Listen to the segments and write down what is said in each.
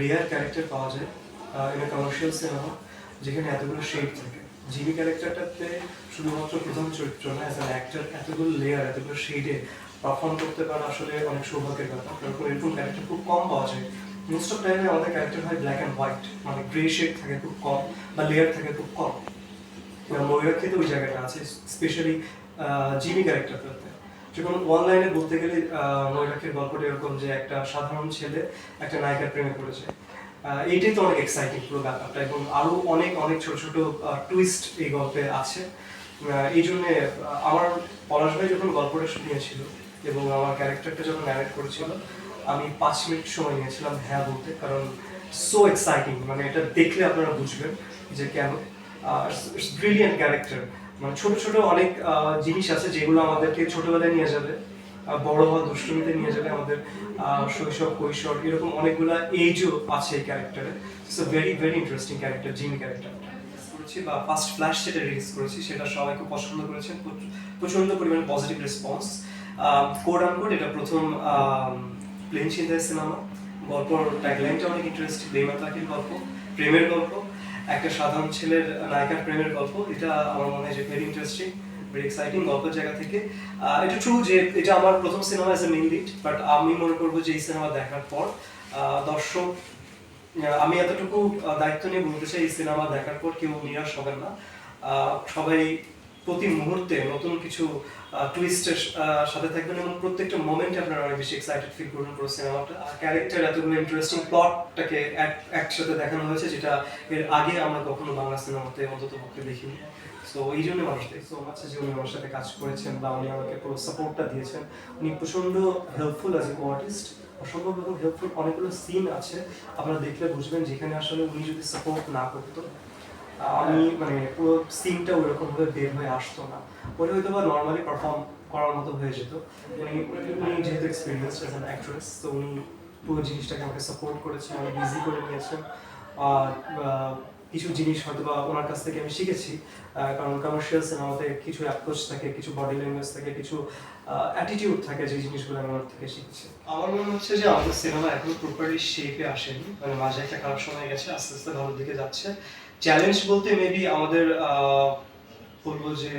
Rare character পাওয়া যায় এটা কমার্শিয়াল সিনেমা যেখানে এতগুলো শেড থাকে। জিমি ক্যারেক্টারটাতে শুধুমাত্র প্রধান চরিত্র না অ্যাজ অ্যান অ্যাক্টর এতগুলো লেয়ার এতগুলো শেডে পারফর্ম করতে পারা আসলে অনেক সৌভাগ্যের ব্যাপার। কারণ এরকম ক্যারেক্টার খুব কম পাওয়া যায়। মোস্ট অফ টাইমে আমাদের ক্যারেক্টার হয় ব্ল্যাক অ্যান্ড হোয়াইট মানে গ্রে শেড থাকে খুব কম বা লেয়ার থাকে খুব কম। ময়ূরাক্ষে তো ওই জায়গাটা আছে স্পেশালি জিমি ক্যারেক্টারটাতে যখন ওয়ান লাইনে বলতে গেলে ময়ূরাক্ষের গল্পটা এরকম যে একটা সাধারণ ছেলে একটা নায়িকার প্রেমে পড়েছে। এইটাই তো অনেক এক্সাইটিং পুরো ব্যাপারটা এবং আরও অনেক অনেক ছোট ছোট টুইস্ট এই গল্পে আছে। এই জন্য আমার পলাশ যখন গল্পটা শুনিয়েছিল এবং আমার ক্যারেক্টারটা যখন ন্যারেট করেছিল, আমি পাঁচ মিনিট সময় নিয়েছিলাম হ্যাঁ বলতে, কারণ সো এক্সাইটিং মানে এটা দেখলে আপনারা বুঝবেন যে কেন। ব্রিলিয়ান্ট ক্যারেক্টার মানে ছোট ছোট অনেক জিনিস আছে যেগুলো আমাদেরকে ছোটবেলায় নিয়ে যাবে বড় হওয়া দুষ্টুমিতে নিয়ে যাবে আমাদের শৈশব, কৈশোর, এরকম অনেকগুলা এজও আছে এই ক্যারেক্টারে so very very interesting character Jimmy character করেছি বা ফার্স্ট ফ্ল্যাশ যেটা রিলিজ করেছি, সেটা সবাই খুব পছন্দ করেছেন। প্রচ- প্রচণ্ড পরিমাণে পজিটিভ রেসপন্স কোড আন কোড এটা প্রথম প্লেন চিন্তায় সিনেমা গল্প ট্যাগলাইনটা অনেক ইন্টারেস্টিং পাখির গল্প, প্রেমের গল্প। একটা সাধারণ ছেলের নায়িকার প্রেমের গল্প, এটা আমার মনে হয় যে ভেরি ইন্টারেস্টিং ভেরি এক্সাইটিং গল্পের জায়গা থেকে। এটা ট্রু যে এটা আমার প্রথম cinema as a main lead but আমি মনে করব যে এই সিনেমা দেখার পর দর্শক আমি এতটুকু দায়িত্ব নিয়ে বলতে চাই, এই সিনেমা দেখার পর কেউ নিরাশ হবেন না। সবাই প্রতি মুহূর্তে নতুন কিছু টুইস্টের সাথে থাকবেন এবং প্রত্যেকটা মোমেন্টে আপনারা অনেক বেশি এক্সাইটেড ফিল করবেন পুরো সিনেমাটা ক্যারেক্টার এতগুলো ইন্টারেস্টিং প্লটটাকে একসাথে দেখানো হয়েছে, যেটা এর আগে আমরা কখনো বাংলা সিনেমাতে অন্তত পক্ষে দেখিনি। সো এই জন্য মানুষ যে উনি আমার সাথে কাজ করেছেন বা উনি আমাকে পুরো সাপোর্টটা দিয়েছেন। উনি প্রচণ্ড হেল্পফুল অ্যাজ এ আর্টিস্ট অসম্ভব রকম হেল্পফুল অনেকগুলো সিন আছে। আপনারা দেখলে বুঝবেন যেখানে আসলে উনি যদি সাপোর্ট না করতো আমি মানে পুরো সিনটা ওইরকম ভাবে বের হয়ে আসতো না। ওটা হয়তো বা নর্মালি পারফর্ম করার মতো হয়ে যেত। উনি উনি যেহেতু এক্সপিরিয়েন্স অ্যাজ অ্যান অ্যাক্ট্রেস তো উনি পুরো জিনিসটাকে আমাকে সাপোর্ট করেছেন অনেক ইজি করে নিয়েছেন। আর কিছু জিনিস হয়তো বা ওনার কাছ থেকে আমি শিখেছি। কারণ কমার্শিয়াল সিনেমাতে কিছু অ্যাপ্রোচ থাকে, কিছু বডি ল্যাঙ্গুয়েজ থাকে, কিছু অ্যাটিটিউড থাকে যে জিনিসগুলো আমি ওনার থেকে শিখেছি। আমার মনে হচ্ছে যে আমাদের সিনেমা এখনও প্রপারলি শেপে আসেনি। মানে মাঝে একটা খারাপ সময় গেছে, আস্তে আস্তে ভালোর দিকে যাচ্ছে। চ্যালেঞ্জ বলতে মেবি আমাদের বলব যে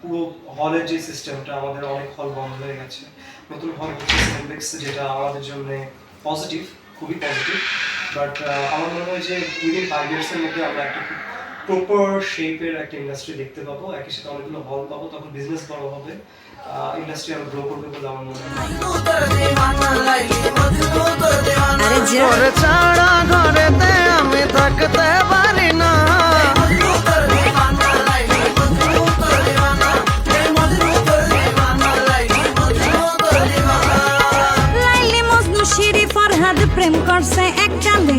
পুরো হলের যে সিস্টেমটা আমাদের অনেক হল বন্ধ হয়ে গেছে। নতুন হল হচ্ছে যেটা আমাদের জন্য পজিটিভ খুবই পজিটিভ বাট আমার মনে হয় যে উইদিন ফাইভ ইয়ার্সের মধ্যে আমরা একটা প্রপার শেপের একটা ইন্ডাস্ট্রি দেখতে পাবো। একই সাথে অনেকগুলো হল পাবো তখন বিজনেস বড় হবে। ইন্ডাস্ট্রি আরও গ্রো করবে বলে আমার মনে হয়। আরে যা ঘরে ছাড়া ঘরেতে আমি থাকতে প্রেম করছে